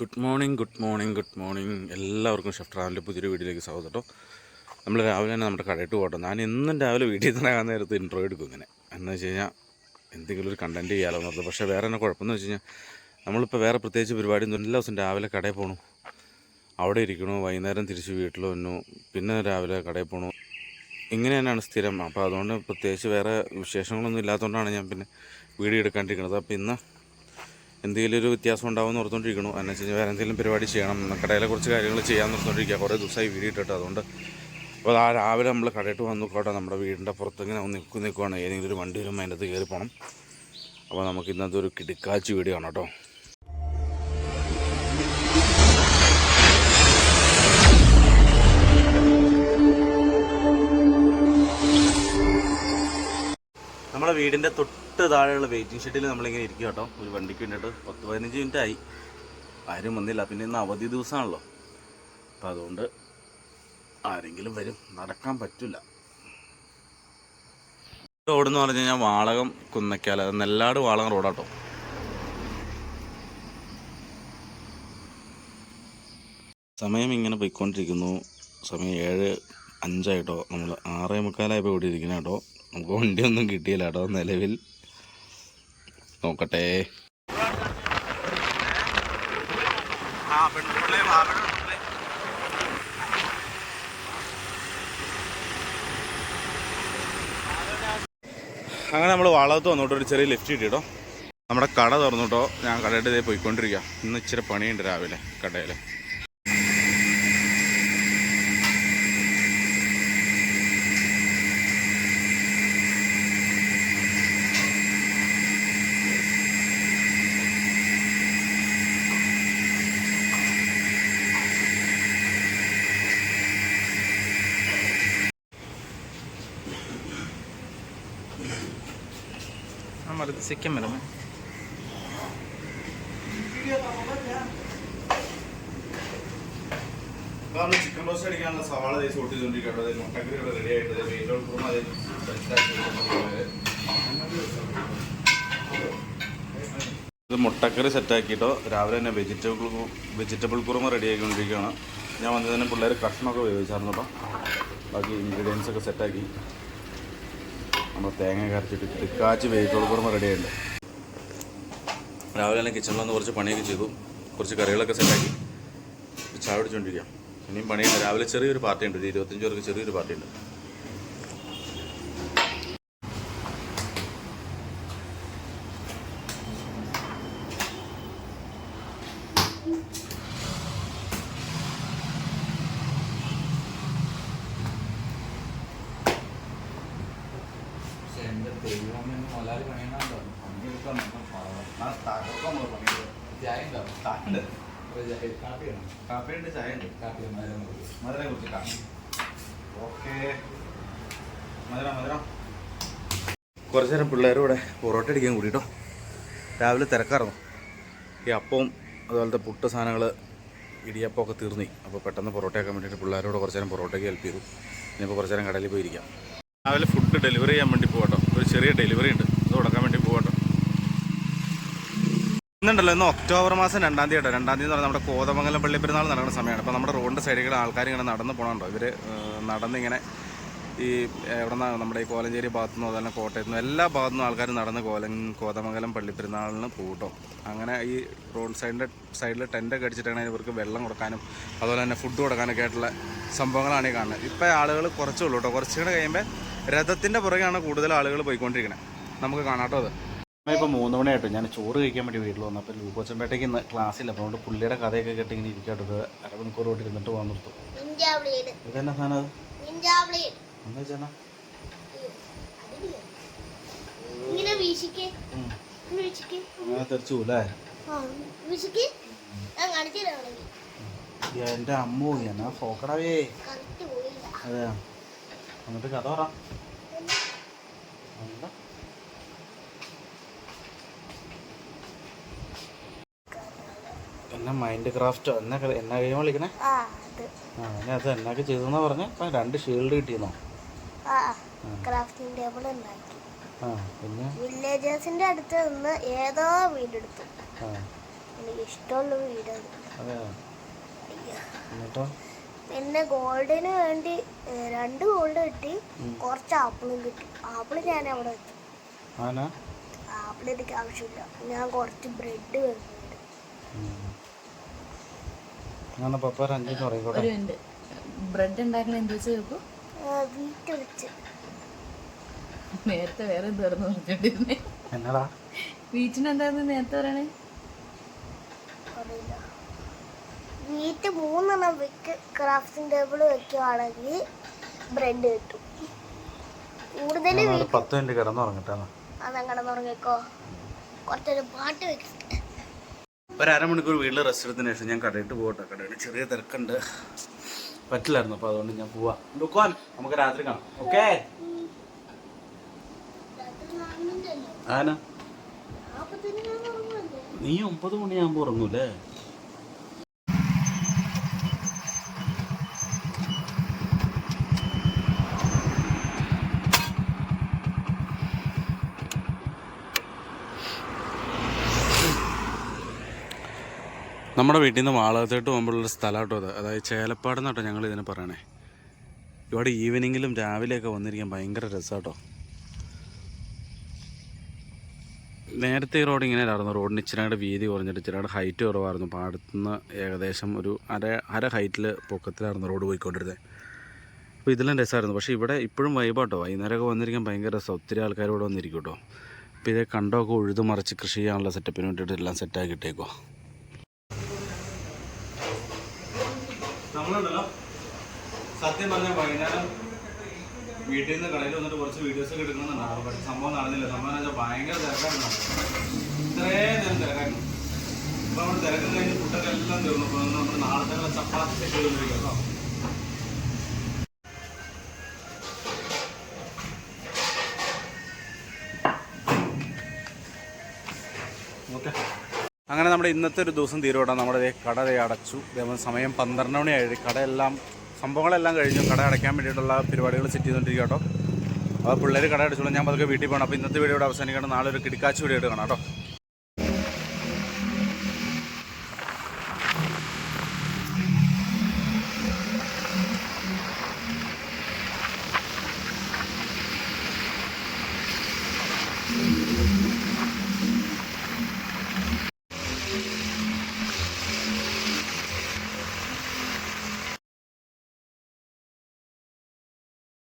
Good morning good morning good morning. എല്ലാവർക്കും chef പുതിയൊരു വീഡിയോയിലേക്ക് സ്വാഗതം നമ്മൾ രാവിലെ തന്നെ നമ്മുടെ കടയിട്ട് പോകട്ടോ. ഞാൻ ഇന്നും രാവിലെ വീട്ടിൽ കാണുന്ന നേരത്ത് ഇൻട്രോ എടുക്കും ഇങ്ങനെ. എന്ന് വെച്ച് കഴിഞ്ഞാൽ എന്തെങ്കിലും ഒരു കണ്ടന്റ് ചെയ്യാലോ എന്നുള്ളത് പക്ഷേ വേറെ തന്നെ കുഴപ്പമെന്ന് വെച്ച് കഴിഞ്ഞാൽ നമ്മളിപ്പോൾ വേറെ പ്രത്യേകിച്ച് പരിപാടി ഒന്നും എല്ലാ ദിവസം രാവിലെ കടയിൽ പോകണു അവിടെ ഇരിക്കണു. വൈകുന്നേരം തിരിച്ച് വീട്ടിൽ വന്നു. പിന്നെ രാവിലെ കടയിൽ പോകണു ഇങ്ങനെ തന്നെയാണ് സ്ഥിരം. അപ്പോൾ അതുകൊണ്ട് പ്രത്യേകിച്ച് വേറെ വിശേഷങ്ങളൊന്നും ഇല്ലാത്തതുകൊണ്ടാണ് ഞാൻ പിന്നെ വീഡിയോ എടുക്കാണ്ടിരിക്കുന്നത്. അപ്പോൾ ഇന്ന് എന്തെങ്കിലും ഒരു വ്യത്യാസം ഉണ്ടാവും എന്ന് ഓർത്തുകൊണ്ടിരിക്കണു എന്നു വെച്ച് കഴിഞ്ഞാൽ വേറെ എന്തെങ്കിലും പരിപാടി ചെയ്യണം. കടയിലെ കുറച്ച് കാര്യങ്ങൾ ചെയ്യാൻ ഓർത്തുകൊണ്ടിരിക്കുക കുറേ ദിവസമായി വീടിട്ടിട്ട് അതുകൊണ്ട് അപ്പോൾ ആ രാവിലെ നമ്മൾ കടയിട്ട് വന്നു. നോക്കട്ടെ നമ്മുടെ വീടിന്റെ പുറത്ത് ഇങ്ങനെ നിൽക്കും നിൽക്കുവാണ്. ഏതെങ്കിലും ഒരു വണ്ടി വരുമ്പോൾ അതിന്റെ അകത്ത് കയറി പോകണം അപ്പോൾ നമുക്ക് ഇന്നത്തെ ഒരു കിടുക്കാച്ചി വീഡിയോ ആണ് കേട്ടോ. നമ്മുടെ വീടിന്റെ തൊട്ട് താഴെയുള്ള വെയിറ്റിംഗ് ഷെഡിൽ നമ്മളിങ്ങനെ ഇരിക്കും കേട്ടോ. ഒരു വണ്ടിക്ക് വേണ്ടിയിട്ട് പത്ത് പതിനഞ്ച് മിനിറ്റ് ആയി. ആരും വന്നില്ല. പിന്നെ ഇന്ന് അവധി ദിവസമാണല്ലോ. അപ്പം അതുകൊണ്ട് ആരെങ്കിലും വരും. നടക്കാൻ പറ്റില്ല. റോഡ് എന്ന് പറഞ്ഞു കഴിഞ്ഞാൽ വാളകം കുന്നക്കാല. നെല്ലാട് വാളകം റോഡാട്ടോ. സമയം ഇങ്ങനെ പോയിക്കൊണ്ടിരിക്കുന്നു. സമയം ഏഴ് അഞ്ചായിട്ടോ. നമ്മൾ ആറേ മുക്കാലായപ്പോൾ ഇവിടെ ഇരിക്കണം കേട്ടോ. നമുക്ക് വണ്ടിയൊന്നും കിട്ടിയില്ല കേട്ടോ നിലവിൽ. നോക്കട്ടെ. അങ്ങനെ നമ്മൾ വളത്ത് വന്നോട്ടോ ഒരു ചെറിയ ലിഫ്റ്റ് കിട്ടിട്ടോ നമ്മുടെ കട തുറന്നിട്ടോ ഞാൻ കടയുടെ പോയിക്കൊണ്ടിരിക്കുക ഇന്ന് ഇച്ചിരി പണിയുണ്ട് രാവിലെ കടയിൽ അടുത്ത് സിക്കിം വരും കാരണം മുട്ടക്കറി ഇത് മുട്ടക്കറി സെറ്റാക്കിയിട്ടോ രാവിലെ തന്നെ വെജിറ്റബിൾ വെജിറ്റബിൾ കുറുമ റെഡി ആക്കിക്കൊണ്ടിരിക്കുകയാണ് ഞാൻ വന്നതിന് പിള്ളേർ കഷ്ണമൊക്കെ ഉപയോഗിച്ചായിരുന്നു കേട്ടോ ബാക്കി ഇൻഗ്രീഡിയൻസ് ഒക്കെ സെറ്റാക്കി നമ്മൾ തേങ്ങ കരച്ചിട്ട് തിക്കാച്ച് വെജിറ്റബിൾ കുറുമ റെഡി ആയിട്ടുണ്ട്. രാവിലെ തന്നെ കിച്ചണിൽ വന്ന് കുറച്ച് പണിയൊക്കെ ചെയ്തു. കുറച്ച് കറികളൊക്കെ സെറ്റാക്കി ചായ പിടിച്ചോണ്ടിരിക്കാം ഇനിയും പണിയുണ്ട്. രാവിലെ ചെറിയൊരു പാർട്ടി ഉണ്ട്. ഒരു ഇരുപത്തഞ്ച് പേർക്ക് ചെറിയൊരു പാർട്ടി ഉണ്ട്. കാപ്പിയുണ്ട് ചായ ഉണ്ട് മധുരം കുറിച്ചിട്ടാ ഓക്കെ മധുരം മധുരം കുറച്ച് നേരം പിള്ളേർ ഇവിടെ പൊറോട്ട അടിക്കാൻ കൂടിട്ടോ. രാവിലെ തിരക്കായിരുന്നു. ഈ അപ്പവും അതുപോലത്തെ പുട്ട് സാധനങ്ങൾ ഇടിയപ്പമൊക്കെ തീർന്നി. അപ്പോൾ പെട്ടെന്ന് പൊറോട്ട ആക്കാൻ വേണ്ടിയിട്ട് പിള്ളേരോട് കുറച്ച് നേരം പൊറോട്ടയ്ക്ക് ഹെൽപ്പ് ചെയ്തു. ഇനിയിപ്പോൾ കുറച്ച് നേരം കടയിൽ പോയിരിക്കാം. രാവിലെ ഫുഡ് ഡെലിവറി ചെയ്യാൻ വേണ്ടി പോകട്ടോ ഒരു ചെറിയ ഡെലിവറി ഉണ്ട്. അത് കൊടുക്കാൻ വേണ്ടി ഇന്നുണ്ടല്ലോ ഇന്ന് ഒക്ടോബർ മാസം രണ്ടാം തീയതി കേട്ടോ. രണ്ടാം തീയതി നമ്മുടെ കോതമംഗലം പള്ളി പെരുന്നാൾ നടക്കുന്ന സമയമാണ്. അപ്പോൾ നമ്മുടെ റോഡിന്റെ സൈഡിൽ ആൾക്കാർ ഇങ്ങനെ നടന്ന് പോകണുണ്ടോ ഇവർ നടന്നിങ്ങനെ ഈ എവിടെ നിന്നാണ് നമ്മുടെ ഈ കോലഞ്ചേരി ഭാഗത്തു നിന്നോ അതല്ല കോട്ടയത്തു നിന്നും എല്ലാ ഭാഗത്തു നിന്നും ആൾക്കാർ നടന്ന് കോല കോതമംഗലം പള്ളി പെരുന്നാളിന് കൂട്ടും. അങ്ങനെ ഈ റോഡ് സൈഡിന്റെ സൈഡിൽ ടെന്റൊക്കെ അടിച്ചിട്ടാണ് ഇവർക്ക് വെള്ളം കൊടുക്കാനും അതുപോലെ തന്നെ ഫുഡ് കൊടുക്കാനൊക്കെ ആയിട്ടുള്ള സംഭവങ്ങളാണ് ഈ കാണുന്നത്. ഇപ്പോൾ ആളുകൾ കുറച്ചേ ഉള്ളൂ കേട്ടോ. കുറച്ചുകൂടെ കഴിയുമ്പോൾ രഥത്തിന്റെ പുറകെയാണ് കൂടുതൽ ആളുകൾ പോയിക്കൊണ്ടിരിക്കുന്നത് നമുക്ക് കാണാട്ടോ അത്. ഇപ്പോൾ മൂന്ന് മണിയായിട്ട് ഞാൻ ചോറ് കഴിക്കാൻ വേണ്ടി വീട്ടിൽ വന്നു. അപ്പോൾ ലൂക്കോച്ചമ്പേട്ടയ്ക്ക് ഇന്ന് ക്ലാസ്സില്ല അപ്പോൾ അതുകൊണ്ട് പുള്ളിയുടെ കഥയൊക്കെ കേട്ട് ഇങ്ങനെ ഇരിക്കട്ടോ ഇത് അരമണിക്കൂർ കൊണ്ട് ഇരുന്നിട്ട് പോകാൻ നിർത്തും. ഇതെന്നാ സാധനം അത്? എന്താ തെറിച്ചു അല്ലേ തരാണെങ്കിൽ എന്റെ അമ്മ എന്നാ ഫോക്കടാവേ അതെ എന്നിട്ട് കഥ പറ. എന്താ? എന്നാ മൈൻഡ് ക്രാഫ്റ്റോ എന്നാ എന്നാ ഗെയിം കളിക്കണേ? ആ എന്നാ അത്. എന്നൊക്കെ ചെയ്തെന്നാ പറഞ്ഞു. അപ്പം രണ്ട് ഷീൽഡ് കിട്ടിയെന്നോ? ആ ക്രാഫ്റ്റിംഗ് ടേബിൾ ഉണ്ടാക്കി. ആ പിന്നെ? വില്ലേജേഴ്സിന്റെ അടുത്ത് നിന്ന് ഏതോ വീടെടുത്തു ആ. എനിക്ക് ഇഷ്ടമുള്ള വീട് അതെ. എന്നിട്ടോ? പിന്നെ ഗോൾഡിന് വേണ്ടി രണ്ട് ഗോൾഡ് കിട്ടി. കുറച്ച് ആപ്പിളും കിട്ടി. ആപ്പിൾ ഞാൻ അവിടെ വെച്ചു. ആപ്പിൾ എനിക്ക് ആവശ്യമില്ല. ഞാൻ കുറച്ച് ബ്രെഡ് വരുന്നുണ്ട് അങ്ങനെ പപ്പ ഒരു മിനിറ്റ്. ബ്രെഡ് ഉണ്ടാക്കണ എന്ത് വെച്ച് നേരത്തെ വേറെ എന്തായിരുന്നു പറഞ്ഞിട്ടിരുന്നേ എന്നടാ? വീട്ടിന് എന്തായിരുന്നു നേരത്തെ പറയണേ? വീട്ടിൽ വീട്ട് മൂന്നെണ്ണം വെക്ക് ക്രാഫ്റ്റിംഗ് ടേബിൾ വെക്കുവാണെങ്കിൽ ബ്രെഡ് കിട്ടും. കൂടുതൽ പത്ത് മിനിറ്റ് കിടന്നുറങ്ങട്ടെ. അതങ്ങനെ ഉറങ്ങിക്കോ കുറച്ചൊരു പാട്ട് വെക്കും. ഒരു അരമണിക്കൂർ വീട്ടിൽ റെസ്റ്റ് എടുത്തതിന് ശേഷം ഞാൻ കടയിട്ട് പോകട്ടെ. കടയിൽ ചെറിയ തിരക്കുണ്ട്. പറ്റില്ലായിരുന്നു അപ്പോൾ അതുകൊണ്ട് ഞാൻ പോവാം. ലുക്കോൻ നമുക്ക് രാത്രി കാണാം. ഓക്കെ ആന? നീ ഒമ്പത് മണിയാകുമ്പോൾ ഉറങ്ങൂലേ നമ്മുടെ വീട്ടിൽ നിന്ന് വാളകത്തോട്ട് പോകുമ്പോഴുള്ള സ്ഥലം കേട്ടോ അത്. അതായത് ചേലപ്പാട് എന്നാട്ടോ ഞങ്ങൾ ഇതിനെ പറയണേ. ഇവിടെ ഈവനിങ്ങിലും രാവിലെയൊക്കെ വന്നിരിക്കാൻ ഭയങ്കര രസമാട്ടോ നേരത്തെ ഈ റോഡ് ഇങ്ങനെ ആയിരുന്നു റോഡിന് ഇച്ചിരിയുടെ വീതി കുറഞ്ഞിട്ട് ഇച്ചിരിയുടെ ഹൈറ്റ് കുറവായിരുന്നു. പാടത്തുനിന്ന് ഏകദേശം ഒരു അര അര ഹൈറ്റിൽ പൊക്കത്തിലായിരുന്നു റോഡ് പോയിക്കൊണ്ടിരുന്നത് അപ്പോൾ ഇതിലും രസമായിരുന്നു പക്ഷേ ഇവിടെ ഇപ്പോഴും വൈബാട്ടോ വൈകുന്നേരമൊക്കെ വന്നിരിക്കാൻ ഭയങ്കര രസം. ഒത്തിരി ആൾക്കാർ ഇവിടെ വന്നിരിക്കും കേട്ടോ അപ്പോൾ ഇതേ കണ്ടൊക്കെ ഉഴുതു മറിച്ച് കൃഷി ചെയ്യാനുള്ള സെറ്റപ്പിന് വേണ്ടിയിട്ട് എല്ലാം സെറ്റാക്കി നമ്മളുണ്ടല്ലോ സത്യം പറഞ്ഞാൽ വൈകുന്നേരം വീട്ടിൽ നിന്ന് കടയിൽ വന്നിട്ട് കുറച്ച് വീഡിയോസ് ഒക്കെ എടുക്കണമെന്നുണ്ടായിരുന്നു പക്ഷെ സംഭവം നടന്നില്ല. സംഭവം എന്ന് വെച്ചാൽ ഭയങ്കര തിരക്കായിരുന്നു. ഇത്രയും നേരം തിരക്കായിരുന്നു. ഇപ്പൊ നമ്മൾ തിരക്കും കഴിഞ്ഞ് ഫുഡൊക്കെ എല്ലാം തീർന്നു. അപ്പോൾ നമ്മൾ നാളത്തെ ചപ്പാത്തി സെറ്റ് ചെയ്തുകൊണ്ടിരിക്കും കേട്ടോ. ഓക്കെ. അങ്ങനെ നമ്മുടെ ഇന്നത്തെ ഒരു ദിവസം തീരുവട്ടെ നമ്മുടെ കട അടച്ചു. സമയം പന്ത്രണ്ട് മണിയായി. കടയെല്ലാം സംഭവങ്ങളെല്ലാം കഴിഞ്ഞു. കട അടയ്ക്കാൻ വേണ്ടിയിട്ടുള്ള പരിപാടികൾ സെറ്റ് ചെയ്തുകൊണ്ടിരിക്കുക കേട്ടോ. അപ്പോൾ പിള്ളേർ കട അടിച്ചോളൂ. ഞാൻ പതുക്കെ വീട്ടിൽ പോകണം അപ്പോൾ ഇന്നത്തെ വീഡിയോ അവസാനിക്കണം. നാളെ ഒരു കിടക്കാച്ച് വീഡിയോ കാണാം കേട്ടോ.